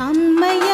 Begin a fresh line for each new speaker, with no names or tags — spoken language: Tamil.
அம்மையா